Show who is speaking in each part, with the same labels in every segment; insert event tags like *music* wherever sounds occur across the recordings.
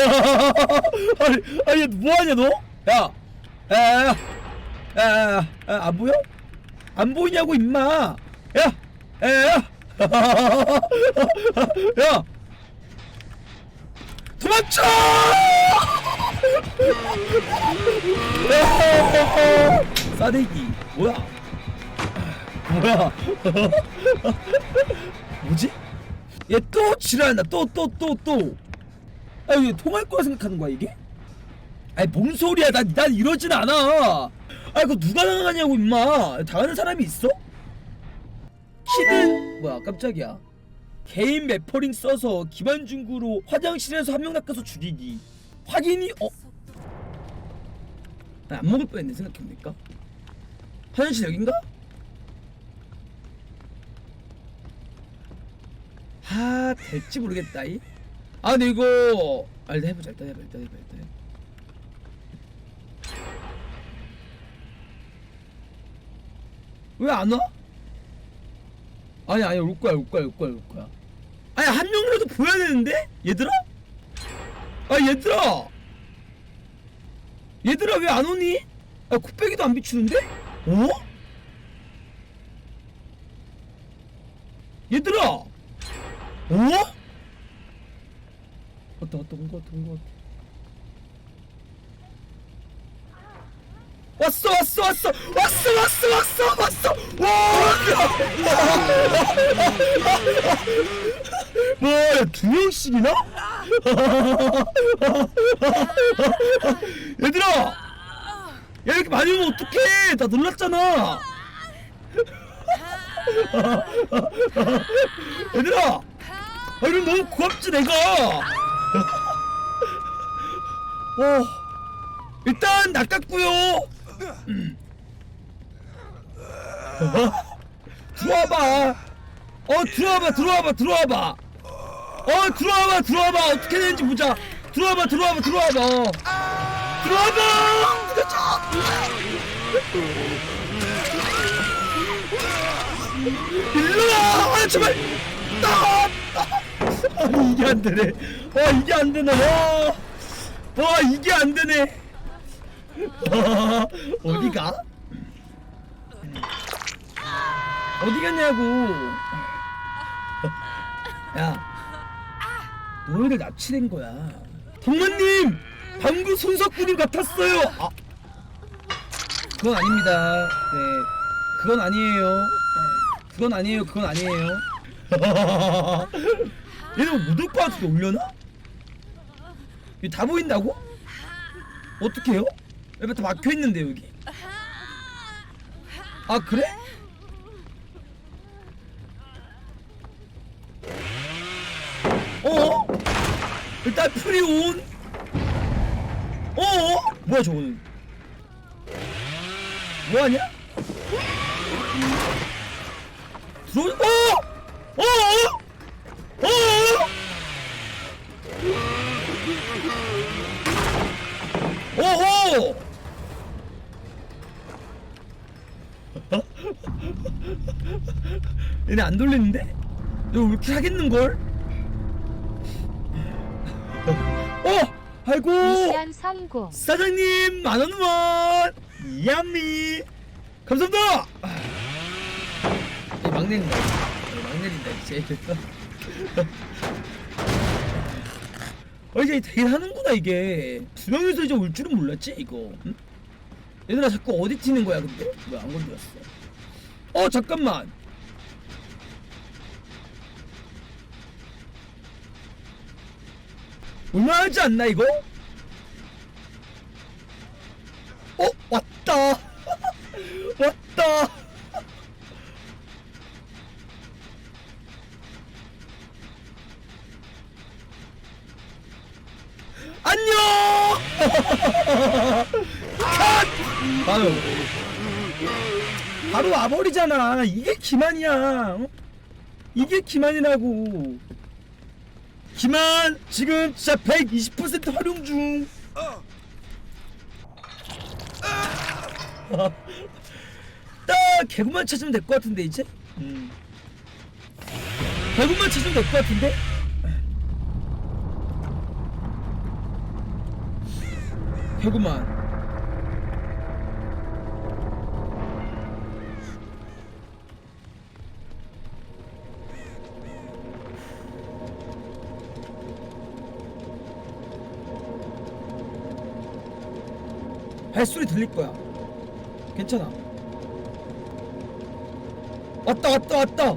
Speaker 1: *laughs* 아니, 아니, 뭐하냐, 너? 야, 야, 야, 야, 야, 야, 안 보여? 안 보이냐고, 임마. 야, 야, 야, 야. *laughs* 야. 도망쳐! *laughs* 싸대기, 뭐야? 뭐야? 뭐지? 얘 또 지랄한다. 또, 또, 또, 또. 아, 이게 통할 거라 생각하는 거야, 이게? 아니, 뭔 소리야. 난, 난 이러진 않아. 아, 이거 누가 당하냐고, 임마. 당하는 사람이 있어? 키는, 뭐야, 깜짝이야. 개인 매퍼링 써서 기반 중구로 화장실에서 한 명 낚아서 죽이기. 확인이, 어? 나안 먹을 뻔했네, 생각해보니까. 화장실 여긴가? 아 될지 모르겠다 이. 아 근데 이거 아 일단 해보자 일단 해봐 일단 해봐 일단 해봐 왜안 와? 아니 아니 올 거야 올 거야 올 거야 올 거야 아니 한 명이라도 보여야 되는데 얘들아? 아 얘들아 얘들아 왜 안 오니? 아 코빼기도 안 비추는데? 어? 얘들아 어? 왔다 왔다 온거 같아 온거. 같아 왔어 왔어 왔어 왔어 왔어 왔어 왔어. 와와두 *laughs* 명씩이나? *laughs* 얘들아! 야 이렇게 많이 오면 어떡해? 나 놀랐잖아. *laughs* 얘들아! 아 이러면 너무 고맙지 내가 어 일단 낚았고요. 음. 들어와봐. 어 들어와봐 들어와봐 들어와봐. 어 들어와봐 들어와봐. 어떻게 되는지 보자. 들어와봐 들어와봐 들어와봐. 어. 들어와봐! 일로와! 아 제발! 아, 아, 아니 이게 안 되네. 와 이게 안 되네. 와, 와 이게 안 되네. 와, 어디가? 어디 갔냐고. 야 너희들 납치된 거야. 동무님 방금 손석구님 같았어요. 아. 그건 아닙니다. 네 그건 아니에요. 어, 그건 아니에요. 그건 아니에요 *laughs* 얘네 것 같은데 올려나? 이거 다 보인다고? 어떻게 해요? 여기 다 막혀있는데 여기 아 그래? 어? 일단 프리온 어? 뭐야 저거는 뭐하냐? 들어 어? 어? 어? 오호! 얘네 안 돌리는데? 이거 왜 이렇게 하겠는걸? 어! 아이고!
Speaker 2: 미션 성공.
Speaker 1: 사장님 만원 원! 야미! 감사합니다! 이 막내린다 이 막내린다 이제 어 이제 되긴 하는구나 이게. 두 명이서 이제 올 줄은 몰랐지 이거. 응? 얘들아 자꾸 어디 튀는 거야 근데? 왜 안 건드렸어? 어 잠깐만. 얼마하지 않나 이거? 어 왔다. *laughs* 왔다 바로 와버리잖아. 이게 기만이야. 어? 이게 기만이라고. 기만 지금 진짜 120% 활용 중. 딱 개구만 찾으면 될 것 같은데 이제? 음. 개구만 찾으면 될 것 같은데? 개구만 발소리 들릴 거야. 괜찮아. 왔다 왔다 왔다.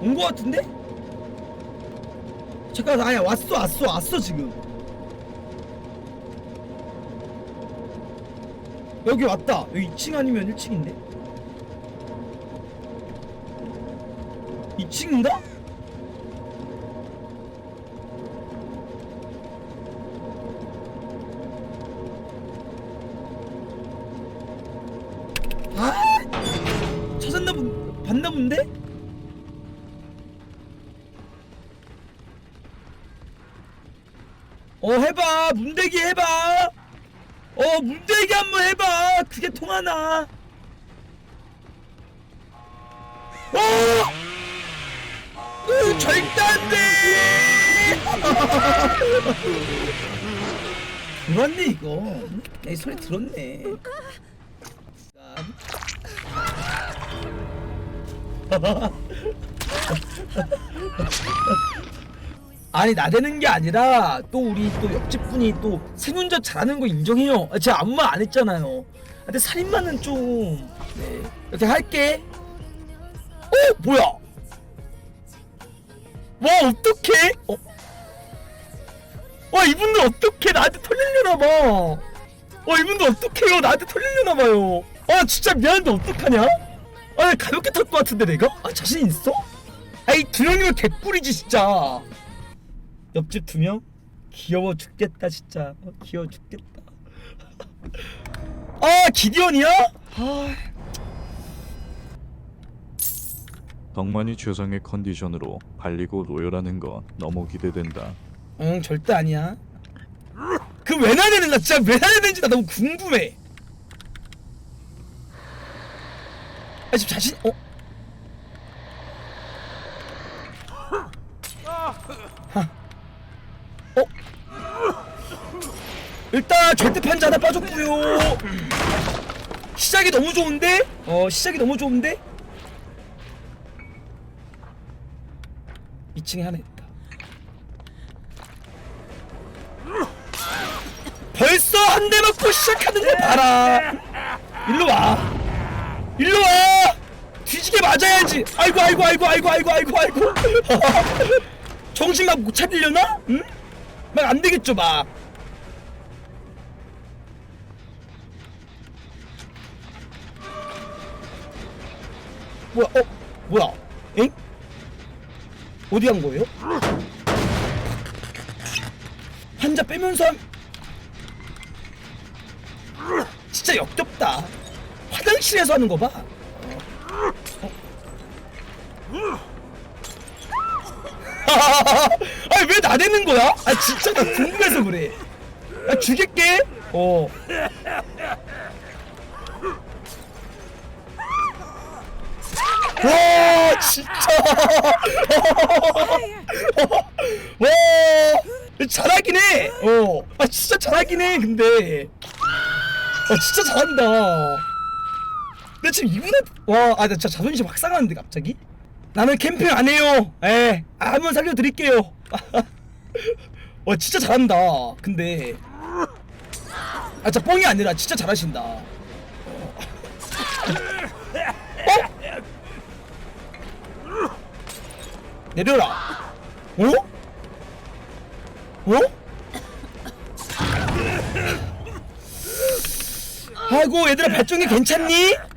Speaker 1: 온 거 같은데? 잠깐 아야 왔어 왔어 왔어 지금. 여기 왔다. 여기 2층 아니면 1층인데? 2층인가? 본 봤나 본데? 어 해봐. 문대기 해봐. 어 문대기 한번 해봐. 그게 통하나? 어! 으, 절대 안돼! *laughs* 들었네 이거. 응? 내 소리 들었네 *laughs* 아니 나대는 게 아니라 또 우리 또 옆집 분이 또 생운전 잘하는 거 인정해요. 아, 제가 아무 말 안 했잖아요. 아, 근데 살인마는 좀 네. 이렇게 할게. 어 뭐야? 와 어떡해? 어? 와 이분들 어떡해 나한테 털리려나 봐. 와 이분들 어떡해요 나한테 털리려나 봐요. 아 진짜 미안한데 어떡하냐? 아 가볍게 털것 같은데 내가? 아 자신 있어? 아이 두 명이면 개꿀이지 진짜. 옆집 두 명? 귀여워 죽겠다 진짜 어, 귀여워 죽겠다 *laughs* 아 기디언이야? 아,
Speaker 2: 덕만이 최상의 컨디션으로 발리고 로열하는 건 너무 기대된다.
Speaker 1: 응 절대 아니야 그왜 나대는 나 진짜 왜 나대는지 나 너무 궁금해 아 지금 자신 어? 하. 어? 일단 절대 판자 하나 빠졌고요 시작이 너무 좋은데? 어 시작이 너무 좋은데? 2층에 하나 있다 벌써 한 대 맞고 시작하는 거 봐라. 일로 와. 일로 와. 뒤지게 맞아야지. 아이고 아이고 아이고 아이고 아이고 아이고 아이고. *laughs* 정신 막 못 차리려나? 응? 막 안 되겠죠 막. 뭐야? 어? 뭐야? 엥? 어디 간 거예요? 환자 빼면서 한... 진짜 역겹다. 화장실에서 하는 거 봐. 어? *laughs* 아니 왜 나대는 거야? 아 진짜 나 궁금해서 그래. 나 죽일게. 어. 와 진짜. *laughs* 와 잘하긴 해. 어. 아 진짜 잘하긴 해. 근데. 아 진짜 잘한다. 근데 지금 이분은 와, 아, 나 자존심 확 상하는데 갑자기? 나는 캠핑 안 해요. 에, 한번 살려드릴게요. *laughs* 와, 진짜 잘한다. 근데 아, 진짜 뻥이 아니라 진짜 잘하신다. 어? 내려라. 어? 어? 아이고 얘들아 발정이 괜찮니?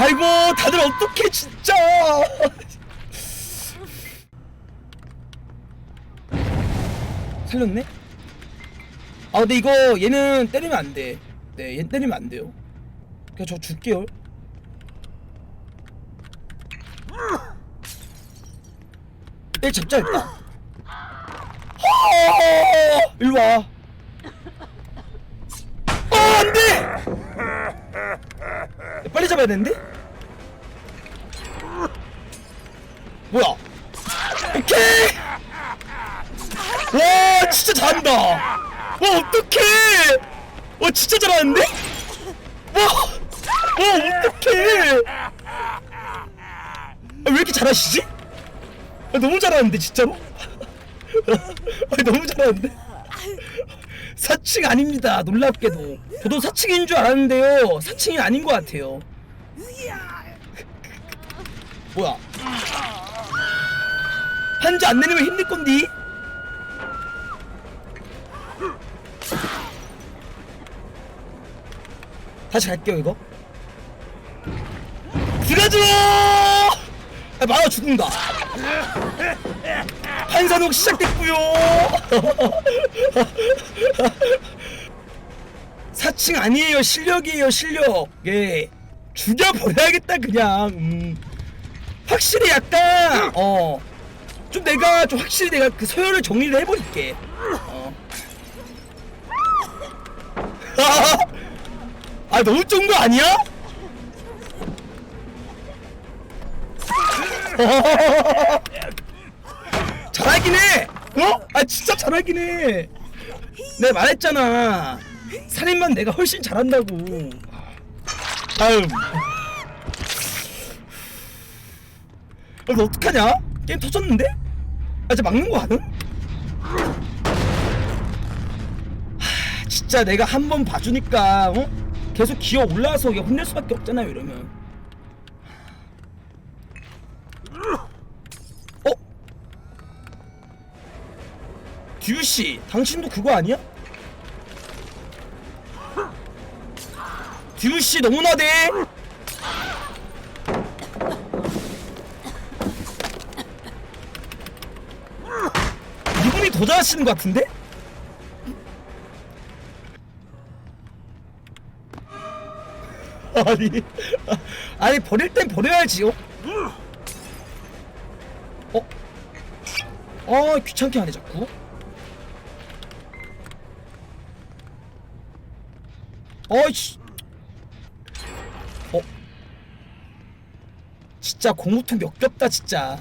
Speaker 1: 아이고 다들 어떡해 진짜 살렸네? 아 근데 이거 얘는 때리면 안돼 네얘 때리면 안 돼요 그냥 저 줄게요 얘 잡자 일단 허! 일로 와 어, 안 돼! 빨리 잡아야 되는데? 뭐야? 오케이! 와, 진짜 잘한다. 와 어떡해! 와 진짜 잘하는데? 와 와 어떡해! 아, 왜 이렇게 잘하시지? 아, 너무 잘하는데 진짜로? *laughs* 아, 너무 잘하는데 사칭 아닙니다. 놀랍게도. 저도 사칭인 줄 알았는데요. 사칭이 아닌 것 같아요. 뭐야? 한주 안 내리면 힘들 건디? 다시 갈게요 이거. 들어줘 아, 말아 죽는다 판사독 시작됐구요 *laughs* 사칭 아니에요 실력이에요 실력 예 죽여 버려야겠다 그냥 음. 확실히 약간 어 좀 내가 좀 확실히 내가 그 서열을 정리를 해 버릴게 어. *laughs* 아 너무 쫀거 아니야? *laughs* 잘하긴 해! 어? 아 진짜 잘하긴 해! 내가 말했잖아 살인만 내가 훨씬 잘한다고 아유 그래서 어떡하냐? 게임 터졌는데? 아 진짜 막는 거 아는? 하, 진짜 내가 한 번 봐주니까 어? 계속 기어 올라와서 혼낼 수밖에 없잖아요 이러면 어? 듀씨 당신도 그거 아니야? 듀씨 너무나 돼 이분이 더 잘하시는 것 같은데? 아니 아니 버릴 땐 버려야지요 어? 어 귀찮게 하네 자꾸 어이씨. 어? 진짜 고무통 역겹다 진짜.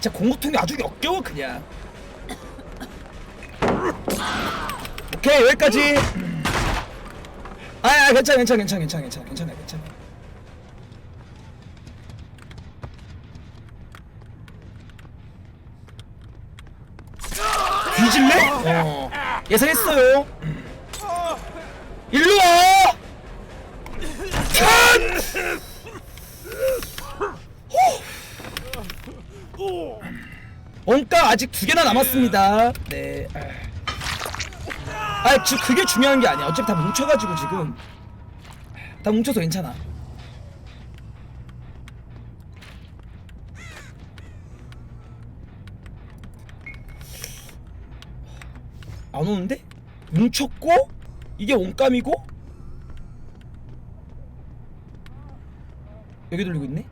Speaker 1: 진짜 공구통이 아주 역겨워 그냥. 오케이 여기까지. 아, 아 괜찮아 괜찮아 괜찮아 괜찮아 괜찮아 괜찮아 괜찮아 예상했어요 일로와 짠! 원가 아직 두 개나 남았습니다. 네. 아, 지금 그게 중요한 게 아니야. 어차피 다 뭉쳐가지고 지금 다 뭉쳐서 괜찮아. 안 오는데? 뭉쳤고 이게 원감이고 여기 돌리고 있네.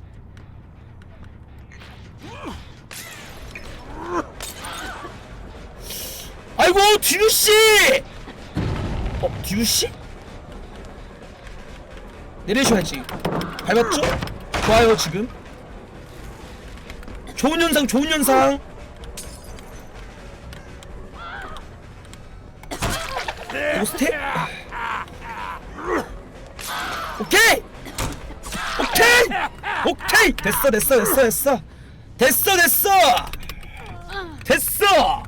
Speaker 1: 아이고 듀 씨! 어, 듀 씨? 내리셔야지. 밟았죠? 좋아요 지금. 좋은 현상, 좋은 현상. 오스텝? 오케이! 오케이! 오케이! 됐어, 됐어, 됐어, 됐어. 됐어, 됐어! 됐어!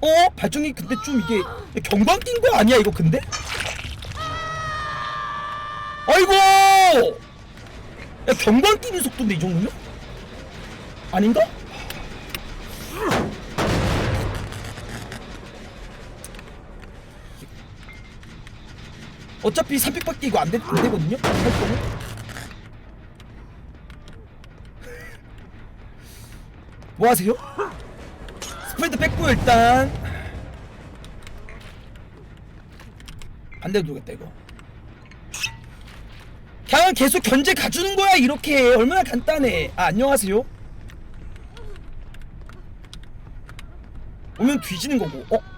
Speaker 1: 어? 발정이 근데 좀 이게 경광 낀거 아니야 이거 근데? 아이고! 야 경광 끼는 속도인데 이 정도면? 아닌가? 어차피 300밖에 이거 안, 되, 안 되거든요? 할 거는? *laughs* 뭐 하세요? 스프린트 뺐고 일단 반대로 돌겠다 이거 그냥 계속 견제 가주는 거야 이렇게 얼마나 간단해 아 안녕하세요 오면 뒤지는 거고 어?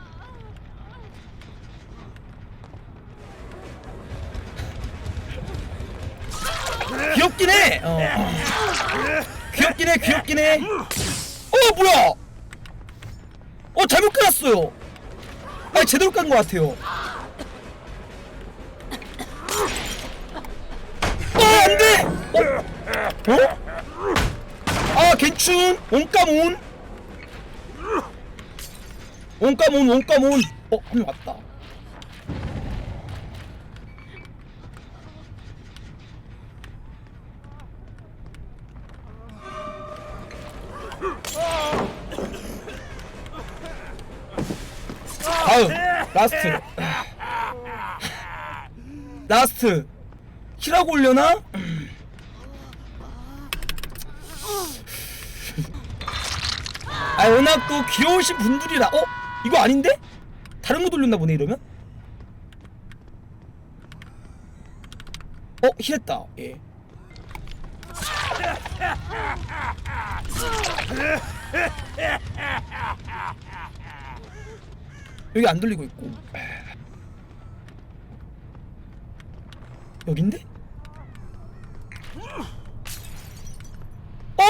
Speaker 1: 귀엽긴 해. 어. 귀엽긴 해 귀엽긴 해 어 뭐야? 어 잘못 깔았어요. 아니 제대로 깐 것 같아요. 어 안돼! 어? 어? 아 괜춘 온까몬 온까몬 온까몬 어 한명 왔다 라스트 라스트 키라고 올려나? 아 워낙 또 귀여우신 분들이라 어? 이거 아닌데? 다른 거 돌렸나 보네 이러면? 어? 힐했다 예 여기 안 돌리고 있고 여긴데? 어? 어?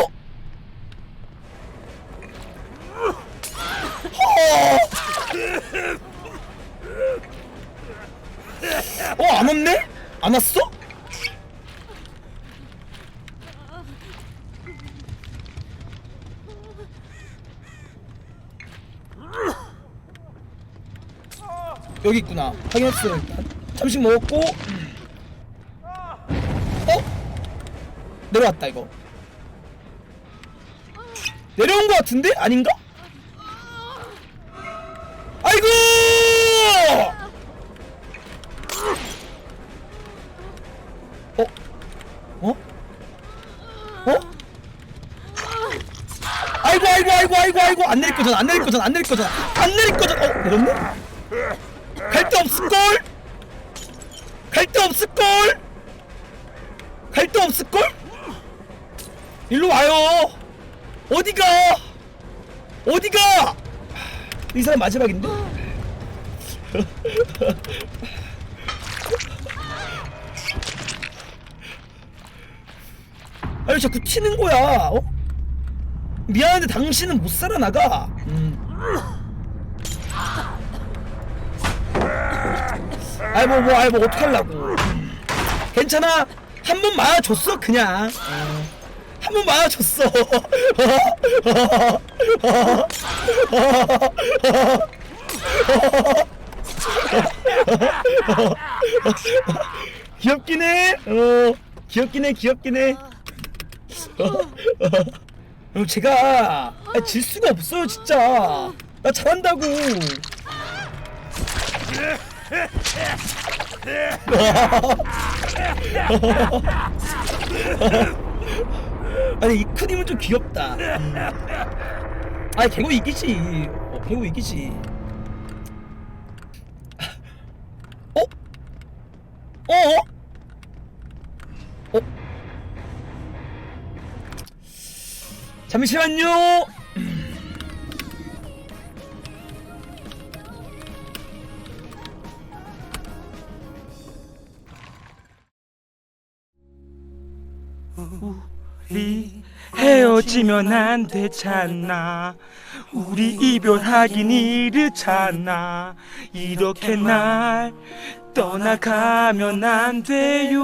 Speaker 1: 어, 안 왔네? 안 왔어? 여기 있구나. 확인했어요, 일단. 잠식 먹었고. 어? 내려왔다, 이거. 내려온 것 같은데? 아닌가? 아이고! 어? 어? 어? 아이고 아이고 아이고 아이고 아이고 안 내릴 거잖아 안 내릴 거잖아 안 내릴 거잖아 안 내릴 거잖아 어 내렸네? 갈데 없을걸? 갈 데 없을걸? 갈 데 없을걸? 일로 와요 어디가 어디가 이 사람 마지막인데? *laughs* 아니 자꾸 튀는 거야 어? 미안한데 당신은 못 살아나가 아이 뭐 뭐 아이 뭐 어떡하려고 괜찮아 한 번 맞아줬어 그냥 어. 한번 맞아줬어 *laughs* 귀엽긴 해. 어, 귀엽긴 해, 귀엽긴 해. 어, 제가 아, 질 수가 없어요, 진짜. 나 잘한다고. 아니 이 크림은 좀 귀엽다. 음. 아니 개고 이기지. 어, 개고 이기지. 어? 어? 어? 잠시만요.
Speaker 3: 헤어지면 안 되잖아. 우리 이별하긴 이르잖아. 이렇게 날 떠나가면 안 돼요